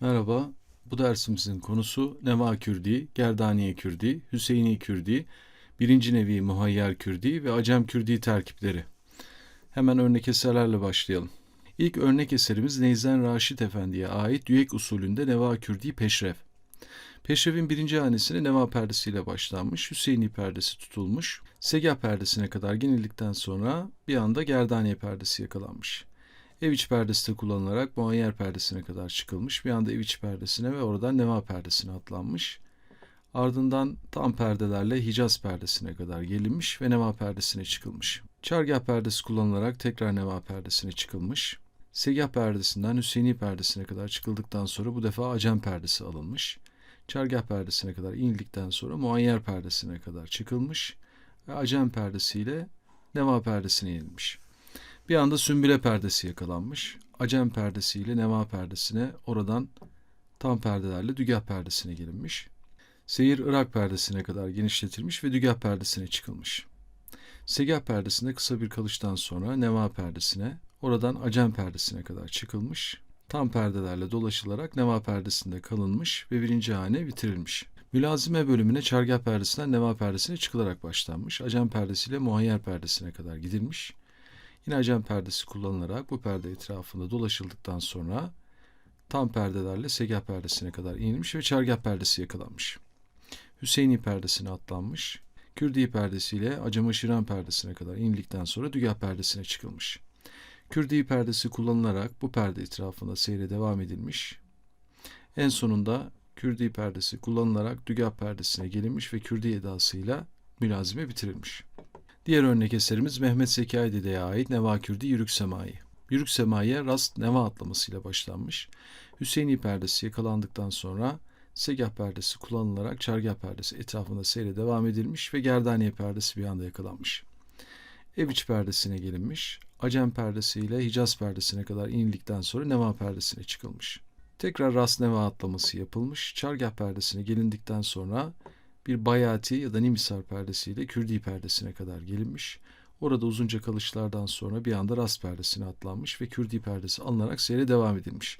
Merhaba, bu dersimizin konusu Neva Kürdi, Gerdaniye Kürdi, Hüseyini Kürdi, birinci nevi Muhayyer Kürdi ve Acem Kürdi terkipleri. Hemen örnek eserlerle başlayalım. İlk örnek eserimiz Neyzen Raşit Efendi'ye ait Düyek usulünde Neva Kürdi Peşrev. Peşrev'in birinci hanesine Neva perdesiyle başlanmış, Hüseyini perdesi tutulmuş, Segah perdesine kadar genildikten sonra bir anda Gerdaniye perdesi yakalanmış. Ev iç perdesi de kullanılarak muayyer perdesine kadar çıkılmış. Bir anda ev iç perdesine ve oradan neva perdesine atlanmış. Ardından tam perdelerle Hicaz perdesine kadar gelinmiş ve neva perdesine çıkılmış. Çargah perdesi kullanılarak tekrar neva perdesine çıkılmış. Segah perdesinden Hüseyini perdesine kadar çıkıldıktan sonra bu defa Acem perdesi alınmış. Çargah perdesine kadar inildikten sonra muayyer perdesine kadar çıkılmış ve Acem perdesiyle neva perdesine inilmiş. Bir anda sümbüle perdesi yakalanmış. Acem perdesiyle neva perdesine oradan tam perdelerle dügah perdesine gelinmiş. Seyir Irak perdesine kadar genişletilmiş ve dügah perdesine çıkılmış. Segah perdesinde kısa bir kalıştan sonra neva perdesine, oradan acem perdesine kadar çıkılmış. Tam perdelerle dolaşılarak neva perdesinde kalınmış ve birinci hane bitirilmiş. Mülazime bölümüne çargah perdesinden neva perdesine çıkılarak başlanmış. Acem perdesiyle muhayyer perdesine kadar gidilmiş. Yine acem perdesi kullanılarak bu perde etrafında dolaşıldıktan sonra tam perdelerle segah perdesine kadar inilmiş ve çargah perdesi yakalanmış. Hüseyini perdesine atlanmış. Kürdi perdesiyle acem şiran perdesine kadar indikten sonra dügah perdesine çıkılmış. Kürdi perdesi kullanılarak bu perde etrafında seyre devam edilmiş. En sonunda Kürdi perdesi kullanılarak dügah perdesine gelinmiş ve Kürdi edasıyla mülazime bitirilmiş. Diğer örnek eserimiz Mehmet Zekai Dede'ye ait Neva Kürdi Yürük Semai. Yürük Semai'ye rast neva atlamasıyla başlanmış. Hüseyini perdesi yakalandıktan sonra segah perdesi kullanılarak çargah perdesi etrafında seyre devam edilmiş ve gerdaniye perdesi bir anda yakalanmış. Ev iç perdesine gelinmiş. Acem perdesi ile Hicaz perdesine kadar inildikten sonra neva perdesine çıkılmış. Tekrar rast neva atlaması yapılmış. Çargah perdesine gelindikten sonra bir bayati ya da nimisar perdesiyle Kürdi perdesine kadar gelinmiş. Orada uzunca kalışlardan sonra bir anda rast perdesine atlanmış ve Kürdi perdesi alınarak seyre devam edilmiş.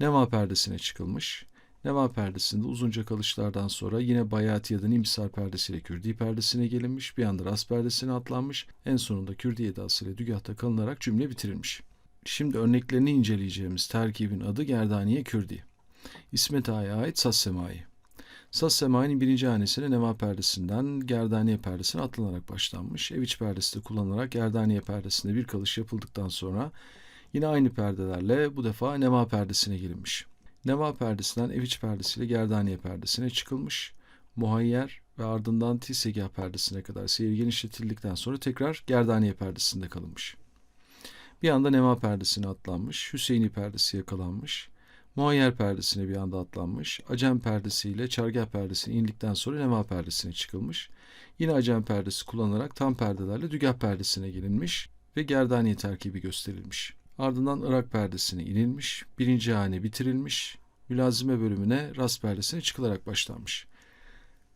Neva perdesine çıkılmış. Neva perdesinde uzunca kalışlardan sonra yine bayati ya da nimisar perdesiyle Kürdi perdesine gelinmiş. Bir anda rast perdesine atlanmış. En sonunda Kürdi edasıyla dügahta kalınarak cümle bitirilmiş. Şimdi örneklerini inceleyeceğimiz terkibin adı Gerdaniye Kürdi. İsmet Ağa'ya ait Semai. Saz Semai'nin birinci hanesine Neva perdesinden Gerdaniye perdesine atlanarak başlanmış. Ev iç perdesi de kullanılarak Gerdaniye perdesinde bir kalış yapıldıktan sonra yine aynı perdelerle bu defa Neva perdesine gelinmiş. Neva perdesinden ev iç perdesiyle Gerdaniye perdesine çıkılmış. Muhayyer ve ardından Tisegah perdesine kadar seyir genişletildikten sonra tekrar Gerdaniye perdesinde kalınmış. Bir anda Neva perdesine atlanmış, Hüseyini perdesi yakalanmış. Muayyer perdesine bir anda atlanmış. Acem perdesiyle çargah perdesine indikten sonra neva perdesine çıkılmış. Yine acem perdesi kullanılarak tam perdelerle dügah perdesine gelinmiş ve gerdaniye terkibi gösterilmiş. Ardından Irak perdesine inilmiş, birinci hane bitirilmiş, mülazime bölümüne rast perdesine çıkılarak başlanmış.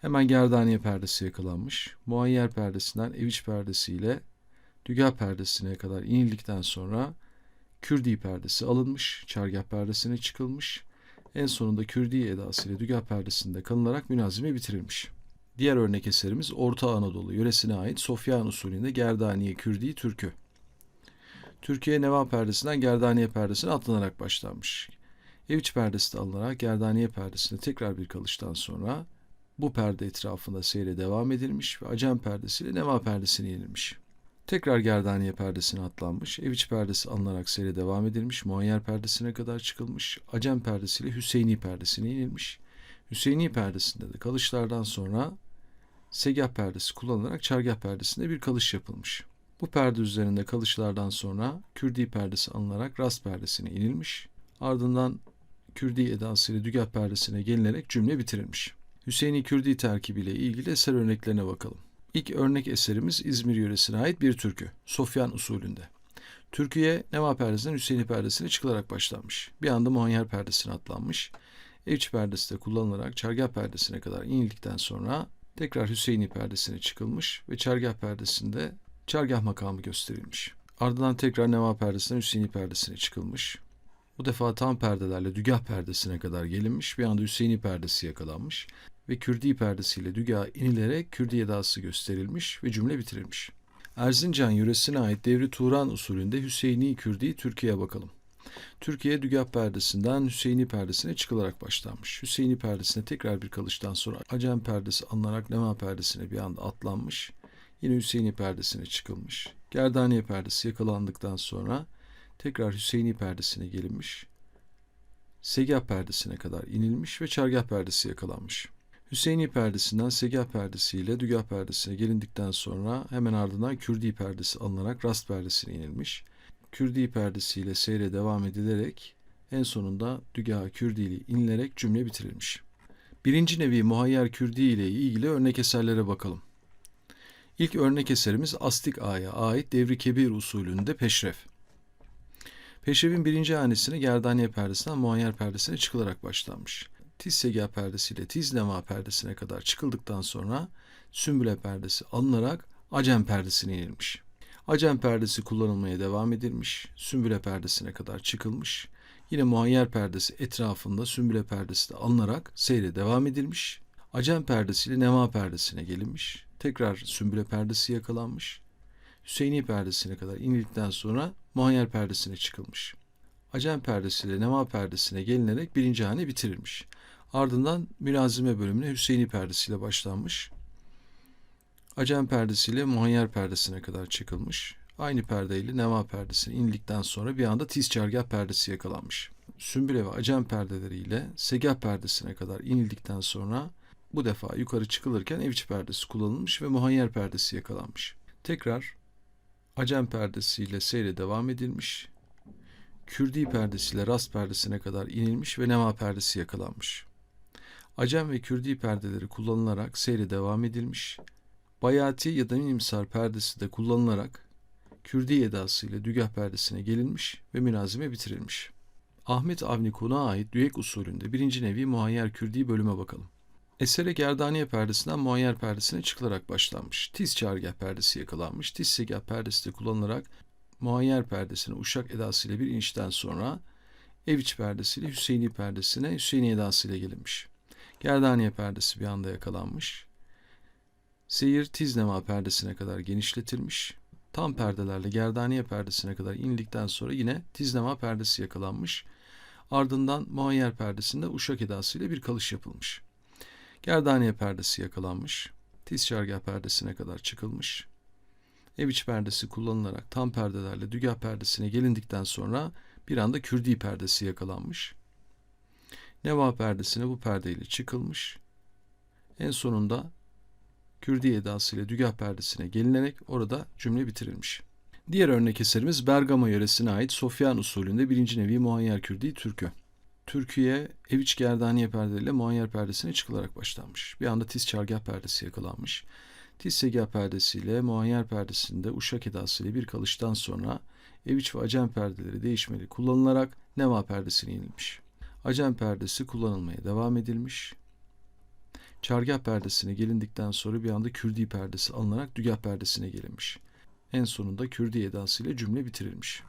Hemen gerdaniye perdesi yakalanmış. Muayyer perdesinden ev iç perdesiyle dügah perdesine kadar inildikten sonra Kürdi perdesi alınmış, çargah perdesine çıkılmış, en sonunda Kürdi edasıyla dügah perdesinde kalınarak münazime bitirilmiş. Diğer örnek eserimiz Orta Anadolu yöresine ait Sofyan usulünde Gerdaniye Kürdi Türkü. Türkiye Neva perdesinden Gerdaniye perdesine atlanarak başlanmış. Ev iç perdesi de alınarak Gerdaniye perdesine tekrar bir kalıştan sonra bu perde etrafında seyre devam edilmiş ve Acem perdesiyle Neva perdesine yenilmiş. Tekrar gerdaniye perdesine atlanmış, ev iç perdesi alınarak seyre devam edilmiş, muayyer perdesine kadar çıkılmış, acem perdesiyle Hüseyini perdesine inilmiş. Hüseyini perdesinde de kalışlardan sonra segah perdesi kullanılarak çargah perdesinde bir kalış yapılmış. Bu perde üzerinde kalışlardan sonra Kürdi perdesi alınarak rast perdesine inilmiş. Ardından Kürdi edasıyla dügah perdesine gelinerek cümle bitirilmiş. Hüseyini Kürdi terkibiyle ilgili eser örneklerine bakalım. İlk örnek eserimiz İzmir yöresine ait bir türkü. Sofyan usulünde. Türküye Neva perdesinden Hüseyini perdesine çıkılarak başlanmış. Bir anda Muhayyer perdesine atlanmış. Evç perdesi de kullanılarak çargah perdesine kadar inildikten sonra tekrar Hüseyini perdesine çıkılmış ve çargah perdesinde çargah makamı gösterilmiş. Ardından tekrar Neva perdesinden Hüseyini perdesine çıkılmış Bu defa tam perdelerle dügah perdesine kadar gelinmiş. Bir anda Hüseyini perdesi yakalanmış. Ve Kürdi perdesiyle dügaha inilerek Kürdi edası gösterilmiş ve cümle bitirilmiş. Erzincan yöresine ait Devri Turan usulünde Hüseyini Kürdi Türkiye'ye bakalım. Türkiye dügah perdesinden Hüseyini perdesine çıkılarak başlanmış. Hüseyini perdesine tekrar bir kalıştan sonra Acem perdesi alınarak Lema perdesine bir anda atlanmış. Yine Hüseyini perdesine çıkılmış. Gerdaniye perdesi yakalandıktan sonra tekrar Hüseyini perdesine gelinmiş. Segah perdesine kadar inilmiş ve çargah perdesi yakalanmış. Hüseyini perdesinden Segah perdesiyle Dügah perdesine gelindikten sonra hemen ardından Kürdi perdesi alınarak Rast perdesine inilmiş. Kürdi perdesiyle seyre devam edilerek en sonunda Dügah Kürdi ile inilerek cümle bitirilmiş. Birinci nevi muhayyer Kürdi ile ilgili örnek eserlere bakalım. İlk örnek eserimiz Astik A'ya ait Devri Kebir usulünde peşref. Peşrefin birinci hanesine Gerdaniye perdesinden muayyer perdesine çıkılarak başlanmış. Tiz Segah perdesiyle Tiz Lema perdesine kadar çıkıldıktan sonra Sümbüle perdesi alınarak Acem perdesine inilmiş. Acem perdesi kullanılmaya devam edilmiş. Sümbüle perdesine kadar çıkılmış. Yine muayyer perdesi etrafında sümbüle perdesi de alınarak seyre devam edilmiş. Acem perdesiyle Nema perdesine gelinmiş. Tekrar sümbüle perdesi yakalanmış. Hüseyini perdesine kadar inildikten sonra muayyer perdesine çıkılmış. Acem perdesiyle Nema perdesine gelinerek birinci hane bitirilmiş. Ardından mülazime bölümüne Hüseyini perdesiyle başlanmış. Acem perdesiyle muayyer perdesine kadar çıkılmış. Aynı perdeyle Nema perdesine indikten sonra bir anda tiz çargah perdesi yakalanmış. Sümbüle ve Acem perdeleriyle Segah perdesine kadar inildikten sonra bu defa yukarı çıkılırken evçi perdesi kullanılmış ve muhayyer perdesi yakalanmış. Tekrar Acem perdesiyle seyre devam edilmiş. Kürdi perdesiyle rast perdesine kadar inilmiş ve nema perdesi yakalanmış. Acem ve Kürdi perdeleri kullanılarak seyre devam edilmiş. Bayati ya da minimsar perdesi de kullanılarak Kürdi edasıyla dügah perdesine gelinmiş ve münazime bitirilmiş. Ahmet Avni Kun'a ait düyek usulünde birinci nevi muayyer Kürdi bölüme bakalım. Esere Gerdaniye perdesinden muayyer perdesine çıkılarak başlanmış. Tiz çargah perdesi yakalanmış. Tiz segah perdesi de kullanılarak muayyer perdesine uşak edasıyla bir inişten sonra Eviç perdesiyle Hüseyini perdesine Hüseyini edasıyla gelinmiş. Gerdaniye perdesi bir anda yakalanmış. Seyir Tiznema perdesine kadar genişletilmiş. Tam perdelerle Gerdaniye perdesine kadar indikten sonra yine Tiznema perdesi yakalanmış. Ardından muayyer perdesinde uşak edasıyla bir kalış yapılmış. Gerdaniye perdesi yakalanmış. Tiz çargah perdesine kadar çıkılmış. Ev içi perdesi kullanılarak tam perdelerle dügah perdesine gelindikten sonra bir anda kürdi perdesi yakalanmış. Neva perdesine bu perdeyle çıkılmış. En sonunda kürdi edasıyla dügah perdesine gelinerek orada cümle bitirilmiş. Diğer örnek eserimiz Bergama yöresine ait Sofyan usulünde birinci nevi muayyer kürdi türkü. Türkiye Eviç Gerdaniye perdeleriyle muayyer perdesine çıkılarak başlanmış. Bir anda tiz çargah perdesi yakalanmış. Tiz segah perdesiyle muayyer perdesinde uşak edasıyla bir kalıştan sonra Eviç ve Acem perdeleri değişmeli kullanılarak Neva perdesine inilmiş. Acem perdesi kullanılmaya devam edilmiş. Çargah perdesine gelindikten sonra bir anda Kürdi perdesi alınarak Dügah perdesine gelinmiş. En sonunda Kürdi edasıyla cümle bitirilmiş.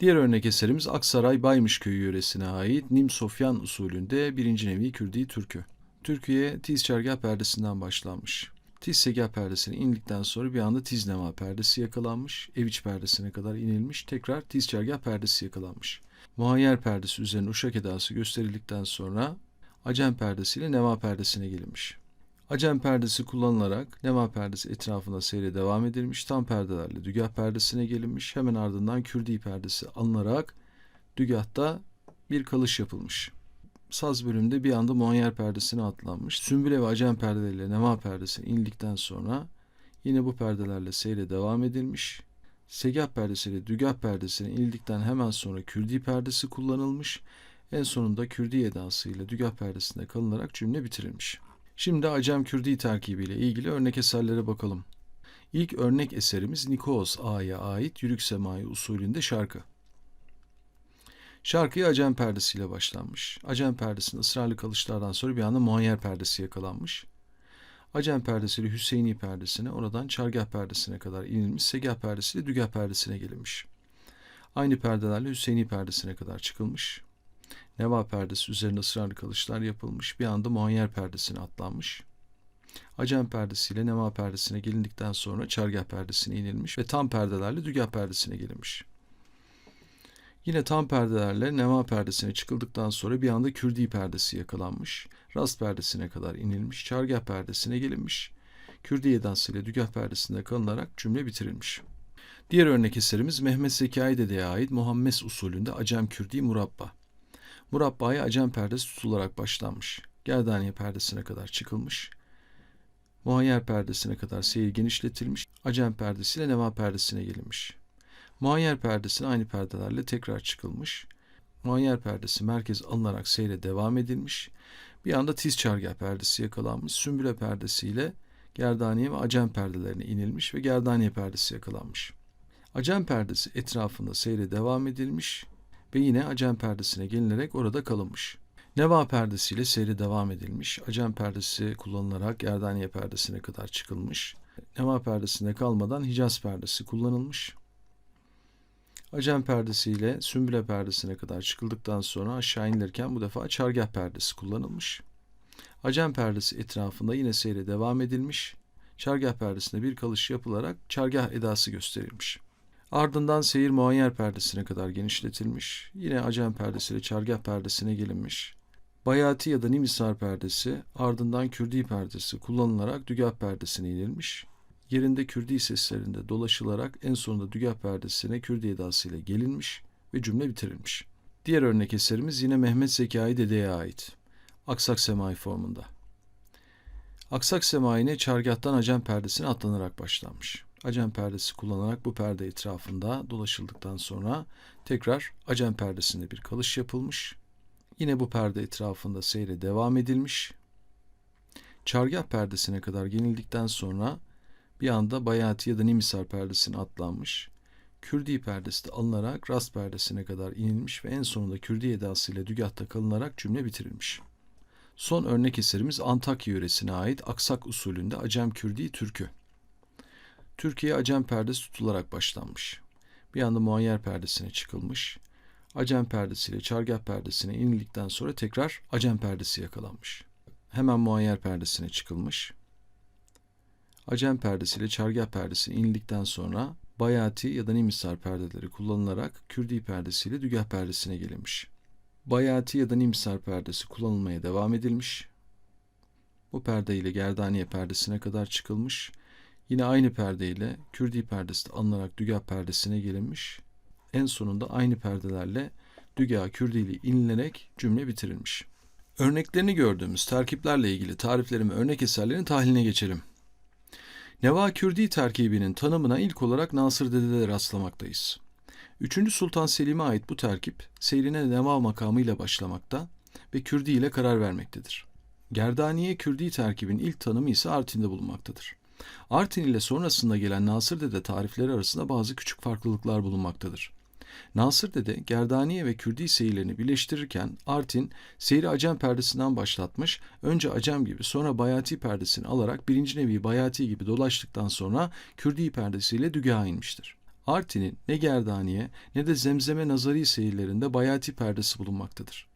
Diğer örnek eserimiz Aksaray Baymış Köyü yöresine ait Nim Sofyan usulünde birinci nevi Kürdi türkü. Türkiye Tiz Çargah perdesinden başlanmış. Tiz Segah perdesine indikten sonra bir anda Tiz Nema perdesi yakalanmış. Eviç perdesine kadar inilmiş. Tekrar Tiz Çargah perdesi yakalanmış. Muayyer perdesi üzerine uşak edası gösterildikten sonra Acem perdesiyle Nema perdesine gelinmiş. Acem perdesi kullanılarak Nema perdesi etrafında seyre devam edilmiş. Tam perdelerle Dügah perdesine gelinmiş. Hemen ardından Kürdi perdesi alınarak Dügah'ta bir kalış yapılmış. Saz bölümünde bir anda muayyer perdesine atlanmış. Sümbüle ve Acem perdeleriyle Nema perdesine indikten sonra yine bu perdelerle seyre devam edilmiş. Segah perdesiyle Dügah perdesine indikten hemen sonra Kürdi perdesi kullanılmış. En sonunda Kürdi edasıyla Dügah perdesinde kalınarak cümle bitirilmiş. Şimdi Acem Kürdi terkibiyle ilgili örnek eserlere bakalım. İlk örnek eserimiz Nikos A'ya ait Yürük Semai usulünde şarkı. Şarkıya Acem perdesiyle başlanmış. Acem perdesinde ısrarlı kalışlardan sonra bir anda muayyer perdesi yakalanmış. Acem perdesiyle Hüseyini perdesine, oradan Çargah perdesine kadar inilmiş, Segah perdesiyle Dügah perdesine gelinmiş. Aynı perdelerle Hüseyini perdesine kadar çıkılmış. Neva perdesi üzerine ısrarlı kalışlar yapılmış. Bir anda muayyer perdesine atlanmış. Acem perdesiyle nema perdesine gelindikten sonra çargah perdesine inilmiş ve tam perdelerle dügah perdesine gelinmiş. Yine tam perdelerle nema perdesine çıkıldıktan sonra bir anda kürdi perdesi yakalanmış. Rast perdesine kadar inilmiş. Çargah perdesine gelinmiş. Kürdi edasıyla dügah perdesinde kalınarak cümle bitirilmiş. Diğer örnek eserimiz Mehmet Zekai Dede'ye ait Muhammes usulünde Acem Kürdi Murabba. Murabba'ya Acem perdesi tutularak başlanmış. Gerdaniye perdesine kadar çıkılmış. Muayyer perdesine kadar seyir genişletilmiş. Acem perdesiyle Neva perdesine gelinmiş. Muayyer perdesine aynı perdelerle tekrar çıkılmış. Muayyer perdesi merkez alınarak seyre devam edilmiş. Bir anda tiz çargah perdesi yakalanmış. Sümbüle perdesiyle Gerdaniye ve Acem perdelerine inilmiş ve Gerdaniye perdesi yakalanmış. Acem perdesi etrafında seyre devam edilmiş ve yine Acem perdesine gelinerek orada kalınmış. Neva perdesiyle seyre devam edilmiş. Acem perdesi kullanılarak Gerdaniye perdesine kadar çıkılmış. Neva perdesinde kalmadan Hicaz perdesi kullanılmış. Acem perdesiyle Sümbüle perdesine kadar çıkıldıktan sonra aşağı inilirken bu defa Çargah perdesi kullanılmış. Acem perdesi etrafında yine seyre devam edilmiş. Çargah perdesine bir kalış yapılarak çargah edası gösterilmiş. Ardından seyir muayyer perdesine kadar genişletilmiş. Yine Acem perdesiyle çargah perdesine gelinmiş. Bayati ya da Nimisar perdesi ardından Kürdi perdesi kullanılarak dügah perdesine inilmiş. Yerinde Kürdi seslerinde dolaşılarak en sonunda dügah perdesine Kürdi edasıyla gelinmiş ve cümle bitirilmiş. Diğer örnek eserimiz yine Mehmet Zekai Dede'ye ait. Aksak semai formunda. Aksak semayine çargahtan Acem perdesine atlanarak başlanmış. Acem perdesi kullanarak bu perde etrafında dolaşıldıktan sonra tekrar Acem perdesinde bir kalış yapılmış. Yine bu perde etrafında seyre devam edilmiş. Çargah perdesine kadar gelindikten sonra bir anda Bayati ya da Nimisar perdesine atlanmış. Kürdi perdesi de alınarak Rast perdesine kadar inilmiş ve en sonunda Kürdi edasıyla dügahta kalınarak cümle bitirilmiş. Son örnek eserimiz Antakya yöresine ait Aksak usulünde Acem Kürdi Türkü. Türkiye Acem perdesi tutularak başlanmış. Bir anda muayyer perdesine çıkılmış. Acem perdesiyle çargah perdesine inildikten sonra tekrar Acem perdesi yakalanmış. Hemen muayyer perdesine çıkılmış. Acem perdesiyle çargah perdesi inildikten sonra Bayati ya da Nimisar perdeleri kullanılarak Kürdi perdesiyle dügah perdesine gelinmiş. Bayati ya da Nimisar perdesi kullanılmaya devam edilmiş. Bu perde ile Gerdaniye perdesine kadar çıkılmış. Yine aynı perde ile Kürdi perdesi de alınarak dügah perdesine gelinmiş. En sonunda aynı perdelerle dügah Kürdi ile inilerek cümle bitirilmiş. Örneklerini gördüğümüz terkiplerle ilgili tariflerin ve örnek eserlerin tahliline geçelim. Neva Kürdi terkibinin tanımına ilk olarak Nasır Dede'de rastlamaktayız. 3. Sultan Selim'e ait bu terkip seyrine neva makamıyla başlamakta ve Kürdi ile karar vermektedir. Gerdaniye Kürdi terkibin ilk tanımı ise Artin'de bulunmaktadır. Artin ile sonrasında gelen Nasır Dede tarifleri arasında bazı küçük farklılıklar bulunmaktadır. Nasır Dede, Gerdaniye ve Kürdi seyirlerini birleştirirken Artin, seyri Acem perdesinden başlatmış, önce Acem gibi sonra Bayati perdesini alarak birinci nevi Bayati gibi dolaştıktan sonra Kürdi perdesiyle dügaha inmiştir. Artin'in ne Gerdaniye ne de Zemzeme Nazari seyirlerinde Bayati perdesi bulunmaktadır.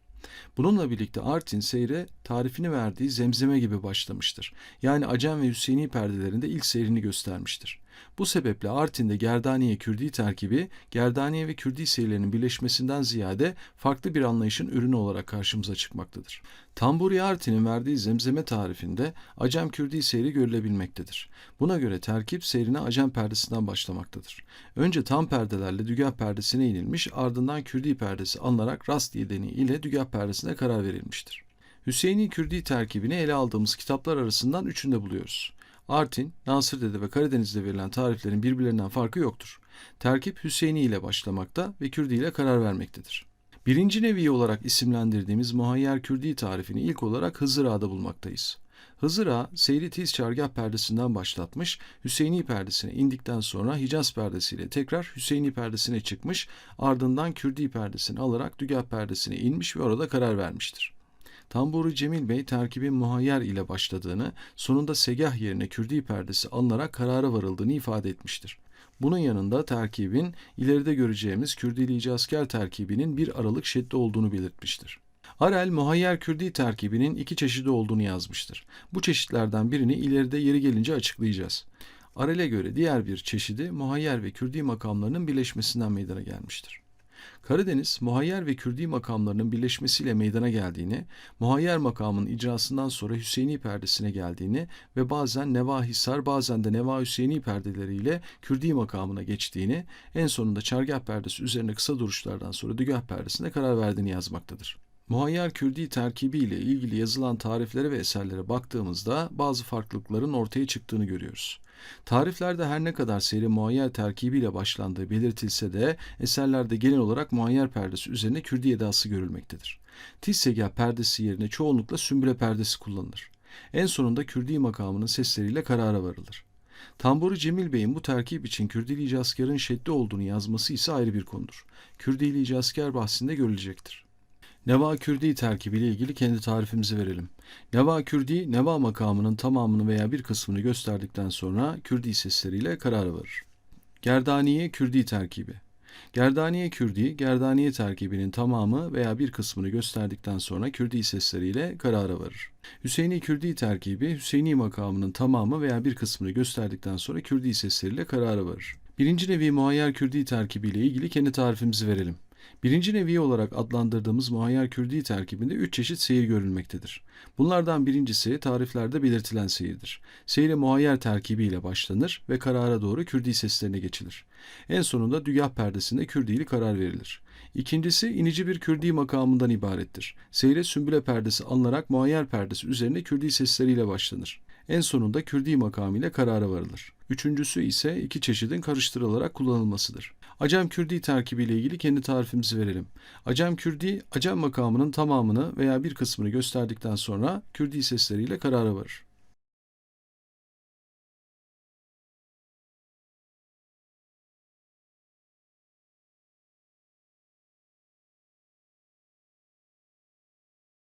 Bununla birlikte Artin seyre tarifini verdiği zemzeme gibi başlamıştır. Yani Acem ve Hüseyini perdelerinde ilk seyrini göstermiştir. Bu sebeple Artin'de Gerdaniye Kürdi terkibi, Gerdaniye ve Kürdi seyirlerinin birleşmesinden ziyade farklı bir anlayışın ürünü olarak karşımıza çıkmaktadır. Tamburi Artin'in verdiği zemzeme tarifinde Acem Kürdi seyri görülebilmektedir. Buna göre terkip seyrine Acem perdesinden başlamaktadır. Önce tam perdelerle dügah perdesine inilmiş ardından Kürdi perdesi alınarak rast yedeni ile dügah perdesine karar verilmiştir. Hüseyini Kürdi terkibini ele aldığımız kitaplar arasından üçünde buluyoruz. Artin, Nasır Dede ve Karadeniz'de verilen tariflerin birbirlerinden farkı yoktur. Terkip Hüseyini ile başlamakta ve Kürdi ile karar vermektedir. Birinci nevi olarak isimlendirdiğimiz Muhayyer Kürdi tarifini ilk olarak Hızır Ağa'da bulmaktayız. Hızır Ağa, seyri tiz çargah perdesinden başlatmış, Hüseyini perdesine indikten sonra Hicaz perdesiyle tekrar Hüseyini perdesine çıkmış, ardından Kürdi perdesini alarak Dügah perdesine inmiş ve orada karar vermiştir. Tamburi Cemil Bey terkibin muhayyer ile başladığını, sonunda segah yerine Kürdi perdesi alınarak karara varıldığını ifade etmiştir. Bunun yanında terkibin ileride göreceğimiz Kürdili asker terkibinin bir aralık şeddi olduğunu belirtmiştir. Harel, muhayyer kürdi terkibinin iki çeşidi olduğunu yazmıştır. Bu çeşitlerden birini ileride yeri gelince açıklayacağız. Arel'e göre diğer bir çeşidi muhayyer ve kürdi makamlarının birleşmesinden meydana gelmiştir. Karadeniz, muhayyer ve kürdi makamlarının birleşmesiyle meydana geldiğini, muhayyer makamın icrasından sonra Hüseyini perdesine geldiğini ve bazen Neva Hisar bazen de Neva Hüseyini perdeleriyle kürdi makamına geçtiğini, en sonunda çargah perdesi üzerine kısa duruşlardan sonra dügah perdesine karar verdiğini yazmaktadır. Muhayyer Kürdi terkibi ile ilgili yazılan tariflere ve eserlere baktığımızda bazı farklılıkların ortaya çıktığını görüyoruz. Tariflerde her ne kadar seyri muayyer terkibiyle başlandığı belirtilse de eserlerde genel olarak muayyer perdesi üzerine Kürdi edası görülmektedir. Tissegah perdesi yerine çoğunlukla sümbüle perdesi kullanılır. En sonunda Kürdi makamının sesleriyle karara varılır. Tamburi Cemil Bey'in bu terkip için Kürdili İcazkar'ın şeddi olduğunu yazması ise ayrı bir konudur. Kürdili İcazkar bahsinde görülecektir. Neva Kürdi terkibi ile ilgili kendi tarifimizi verelim. Neva Kürdi, Neva makamının tamamını veya bir kısmını gösterdikten sonra Kürdi sesleriyle karara varır. Gerdaniye Kürdi terkibi Gerdaniye Kürdi, Gerdaniye terkibinin tamamı veya bir kısmını gösterdikten sonra Kürdi sesleriyle karara varır. Hüseyini Kürdi terkibi, Hüseyini makamının tamamı veya bir kısmını gösterdikten sonra Kürdi sesleriyle karara varır. Birinci nevi muayyer Kürdi terkibi ile ilgili kendi tarifimizi verelim. Birinci nevi olarak adlandırdığımız muayyer Kürdi terkibinde üç çeşit seyir görülmektedir. Bunlardan birincisi tariflerde belirtilen seyirdir. Seyre muayyer terkibi ile başlanır ve karara doğru Kürdi seslerine geçilir. En sonunda dügah perdesinde Kürdili karar verilir. İkincisi inici bir Kürdi makamından ibarettir. Seyre sümbüle perdesi alınarak muayyer perdesi üzerine Kürdi sesleriyle başlanır. En sonunda Kürdi makamı ile karara varılır. Üçüncüsü ise iki çeşidin karıştırılarak kullanılmasıdır. Acem Kürdi terkibi ile ilgili kendi tarifimizi verelim. Acem Kürdi, Acem makamının tamamını veya bir kısmını gösterdikten sonra Kürdi sesleriyle karara varır.